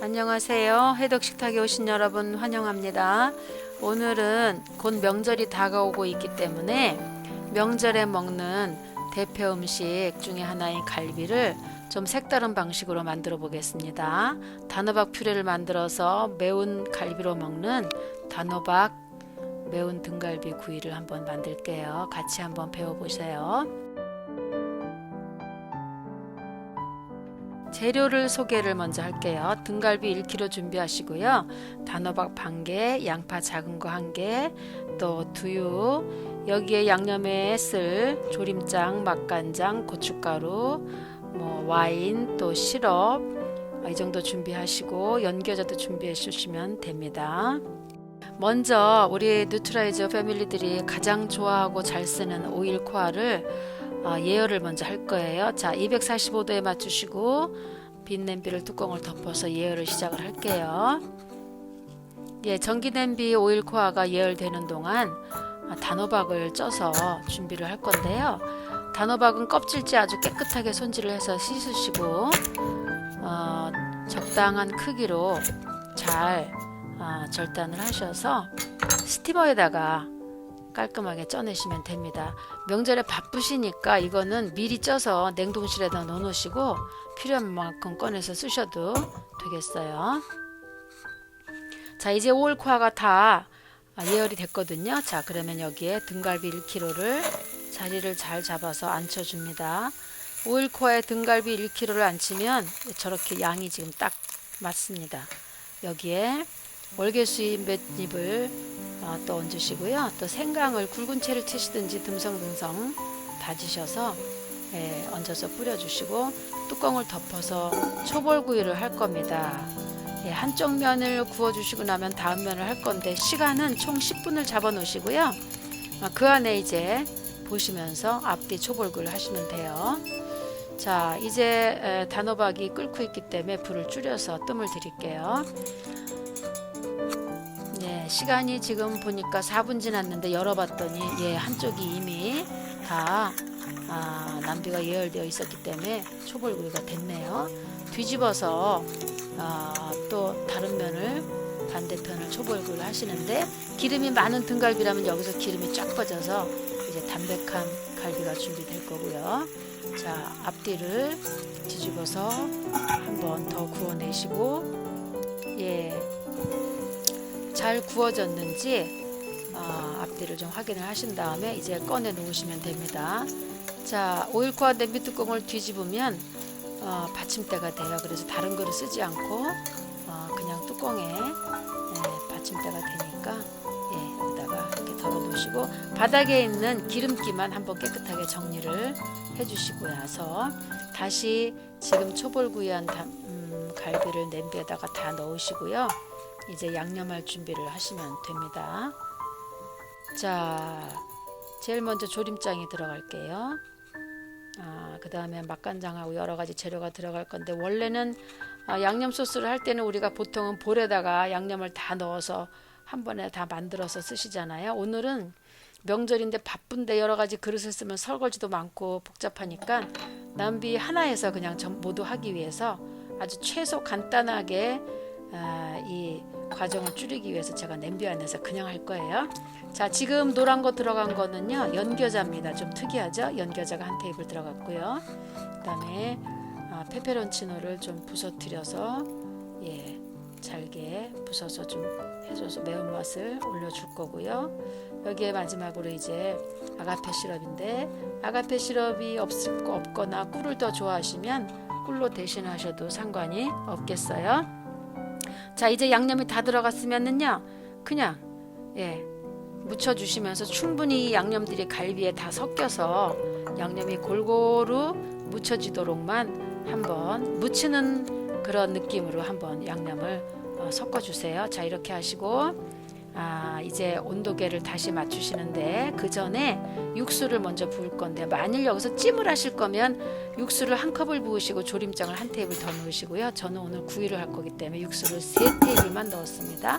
안녕하세요. 해덕식탁에 오신 여러분 환영합니다. 오늘은 곧 명절이 다가오고 있기 때문에 명절에 먹는 대표 음식 중에 하나인 갈비를 좀 색다른 방식으로 만들어 보겠습니다. 단호박 퓨레를 만들어서 매운 갈비로 먹는 단호박 매운 등갈비 구이를 한번 만들게요. 같이 한번 배워보세요. 재료를 소개를 먼저 할게요. 등갈비 1kg 준비하시고요. 단호박 반 개, 양파 작은 거 한 개, 또 두유, 여기에 양념에 쓸 조림장, 맛간장, 고춧가루, 뭐 와인, 또 시럽 이 정도 준비하시고 연겨자도 준비해 주시면 됩니다. 먼저 우리 뉴트라이저 패밀리들이 가장 좋아하고 잘 쓰는 오일 어, 예열을 먼저 할 거예요. 자, 245도에 맞추시고 빈 냄비를 뚜껑을 덮어서 예열을 시작을 할게요. 예, 전기 냄비 오일 코아가 예열되는 동안 아, 단호박을 쪄서 준비를 할 건데요. 단호박은 껍질째 아주 깨끗하게 손질을 해서 씻으시고 어, 적당한 크기로 잘 아, 절단을 하셔서 스티머에다가 깔끔하게 쪄내시면 됩니다. 명절에 바쁘시니까 이거는 미리 쪄서 냉동실에다 넣어놓으시고 필요한 만큼 꺼내서 쓰셔도 되겠어요. 자 이제 오일코아가 다 예열이 됐거든요. 자 그러면 여기에 등갈비 1kg를 자리를 잘 잡아서 앉혀줍니다. 오일코아에 등갈비 1kg를 앉히면 저렇게 양이 지금 딱 맞습니다. 여기에 월계수잎 몇 잎을 어, 또 얹으시고요. 또 생강을 굵은 채를 치시든지 듬성듬성 다지셔서 예, 얹어서 뿌려주시고 뚜껑을 덮어서 초벌구이를 할 겁니다. 예, 한쪽 면을 구워주시고 나면 다음 면을 할 건데 시간은 총 10분을 잡아 놓으시고요. 아, 그 안에 이제 보시면서 앞뒤 초벌구이를 하시면 돼요. 자 이제 에, 단호박이 끓고 있기 때문에 불을 줄여서 뜸을 드릴게요. 예, 시간이 지금 보니까 4분 지났는데 열어봤더니 예, 한쪽이 이미 다 아, 남비가 예열되어 있었기 때문에 초벌구이가 됐네요. 뒤집어서 아, 또 다른 면을 반대편을 초벌구이를 하시는데 기름이 많은 등갈비라면 여기서 기름이 쫙 빠져서 이제 담백한 갈비가 준비될 거고요. 자, 앞뒤를 뒤집어서 한번 더 구워내시고 예, 잘 구워졌는지 어, 앞뒤를 좀 확인을 하신 다음에 이제 꺼내 놓으시면 됩니다. 자, 오일코아 냄비 뚜껑을 뒤집으면 어, 받침대가 돼요. 그래서 다른 거를 쓰지 않고 어, 그냥 뚜껑에 예, 받침대가 되니까 예, 여기다가 이렇게 덜어 놓으시고 바닥에 있는 기름기만 한번 깨끗하게 정리를 해주시고 나서 다시 지금 초벌구이한 다- 음, 갈비를 냄비에다가 다 넣으시고요. 이제 양념할 준비를 하시면 됩니다. 자, 제일 먼저 조림장이 들어갈게요. 아, 그 다음에 맛간장하고 여러 가지 재료가 들어갈 건데 원래는 아, 양념 소스를 할 때는 우리가 보통은 볼에다가 양념을 다 넣어서 한 번에 다 만들어서 쓰시잖아요. 오늘은 명절인데 바쁜데 여러 가지 그릇을 쓰면 설거지도 많고 복잡하니까 남비 하나에서 그냥 전 모두 하기 위해서 아주 최소 간단하게 아, 이 과정을 줄이기 위해서 제가 냄비 안에서 그냥 할 거예요. 자, 지금 노란 거 들어간 거는요 연겨자입니다. 좀 특이하죠? 연겨자가 한 테이블 들어갔고요. 그다음에 아, 페페론치노를 좀 부서뜨려서 예 잘게 부숴서 좀 해줘서 매운맛을 올려줄 거고요. 여기에 마지막으로 이제 아가페 시럽인데 아가페 시럽이 없을 거 없거나 꿀을 더 좋아하시면 꿀로 대신하셔도 상관이 없겠어요. 자 이제 양념이 다 들어갔으면은요 그냥 예 묻혀주시면서 충분히 이 양념들이 갈비에 다 섞여서 양념이 골고루 묻혀지도록만 한번 묻히는 그런 느낌으로 한번 양념을 어, 섞어주세요. 자 이렇게 하시고 아 이제 온도계를 다시 맞추시는데 그 전에 육수를 먼저 부을 건데 만일 여기서 찜을 하실 거면 육수를 한 컵을 부으시고 조림장을 한 테이블 더 넣으시고요. 저는 오늘 구이를 할 거기 때문에 육수를 세 테이블만 넣었습니다.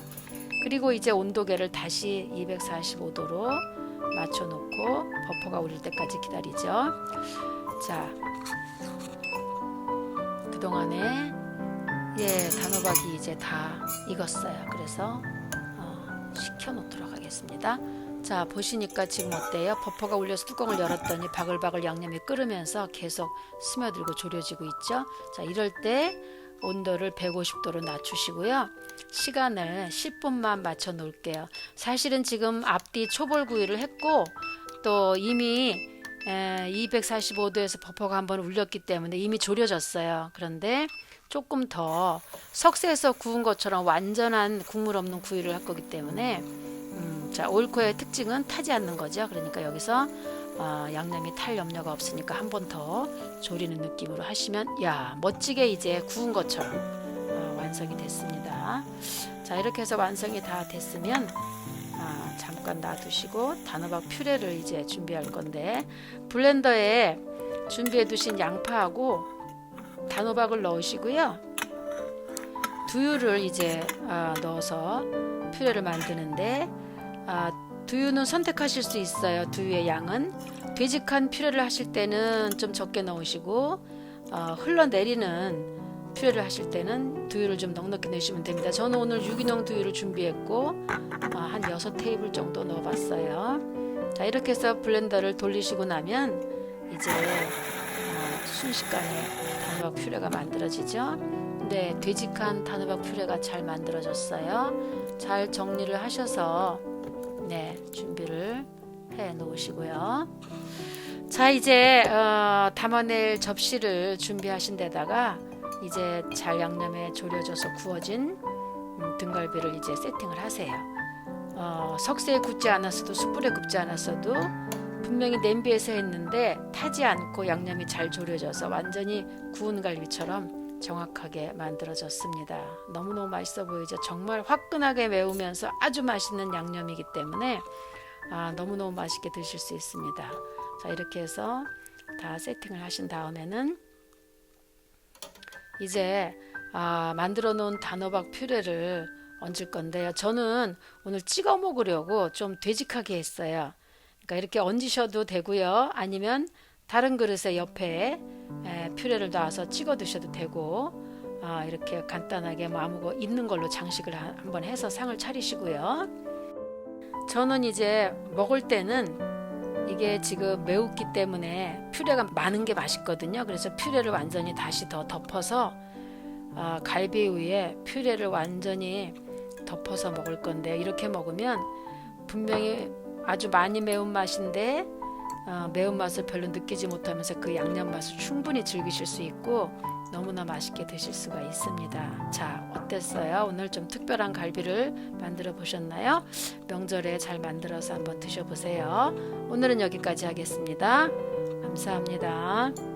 그리고 이제 온도계를 다시 245도로 맞춰 놓고 버퍼가 우릴 때까지 기다리죠. 자, 그동안에 예, 단호박이 이제 다 익었어요. 그래서 어, 식혀 놓도록 하겠습니다. 자, 보시니까 지금 어때요? 버퍼가 울려서 뚜껑을 열었더니 바글바글 양념이 끓으면서 계속 스며들고 졸여지고 있죠. 자, 이럴 때 온도를 150도로 낮추시고요. 시간을 10분만 맞춰 놓을게요. 사실은 지금 앞뒤 초벌 구이를 했고 또 이미 245도에서 버퍼가 한번 울렸기 때문에 이미 졸여졌어요. 그런데 조금 더 석쇠에서 구운 것처럼 완전한 국물 없는 구이를 할 거기 때문에 음, 자 올코의 특징은 타지 않는 거죠. 그러니까 여기서 어, 양념이 탈 염려가 없으니까 한 번 더 조리는 느낌으로 하시면 야 멋지게 이제 구운 것처럼 어, 완성이 됐습니다. 자 이렇게 해서 완성이 다 됐으면 아, 잠깐 놔두시고 단호박 퓨레를 이제 준비할 건데 블렌더에 준비해 두신 양파하고 단호박을 넣으시고요. 두유를 이제 아, 넣어서 퓨레를 만드는데 아, 두유는 선택하실 수 있어요. 두유의 양은 되직한 퓨레를 하실 때는 좀 적게 넣으시고 어, 흘러내리는 퓨레를 하실 때는 두유를 좀 넉넉히 넣으시면 됩니다. 저는 오늘 유기농 두유를 준비했고 어, 한 6테이블 정도 넣어봤어요. 자 이렇게 해서 블렌더를 돌리시고 나면 이제 어, 순식간에 단호박 퓨레가 만들어지죠. 네, 되직한 단호박 퓨레가 잘 만들어졌어요. 잘 정리를 하셔서 네 준비를 해 놓으시고요. 자 이제 어, 담아낼 접시를 준비하신 데다가 이제 잘 양념에 졸여져서 구워진 음, 등갈비를 이제 세팅을 하세요. 어, 석쇠에 굽지 않았어도 숯불에 굽지 않았어도 분명히 냄비에서 했는데 타지 않고 양념이 잘 졸여져서 완전히 구운 갈비처럼 정확하게 만들어졌습니다. 너무너무 맛있어 보이죠? 정말 화끈하게 매우면서 아주 맛있는 양념이기 때문에 아, 너무너무 맛있게 드실 수 있습니다. 자, 이렇게 해서 다 세팅을 하신 다음에는 이제 아, 만들어 놓은 단호박 퓨레를 얹을 건데요. 저는 오늘 찍어 먹으려고 좀 되직하게 했어요. 그러니까 이렇게 얹으셔도 되고요. 아니면 다른 그릇에 옆에 에, 퓨레를 놔서 찍어 드셔도 되고 아, 이렇게 간단하게 뭐 아무거 있는 걸로 장식을 한- 한번 해서 상을 차리시고요. 저는 이제 먹을 때는 이게 지금 매웠기 때문에 퓨레가 많은 게 맛있거든요. 그래서 퓨레를 완전히 다시 더 덮어서 아, 갈비 위에 퓨레를 완전히 덮어서 먹을 건데 이렇게 먹으면 분명히 아주 많이 매운 맛인데 어, 매운 맛을 별로 느끼지 못하면서 그 양념 맛을 충분히 즐기실 수 있고 너무나 맛있게 드실 수가 있습니다. 자, 어땠어요? 오늘 좀 특별한 갈비를 만들어 보셨나요? 명절에 잘 만들어서 한번 드셔보세요. 오늘은 여기까지 하겠습니다. 감사합니다.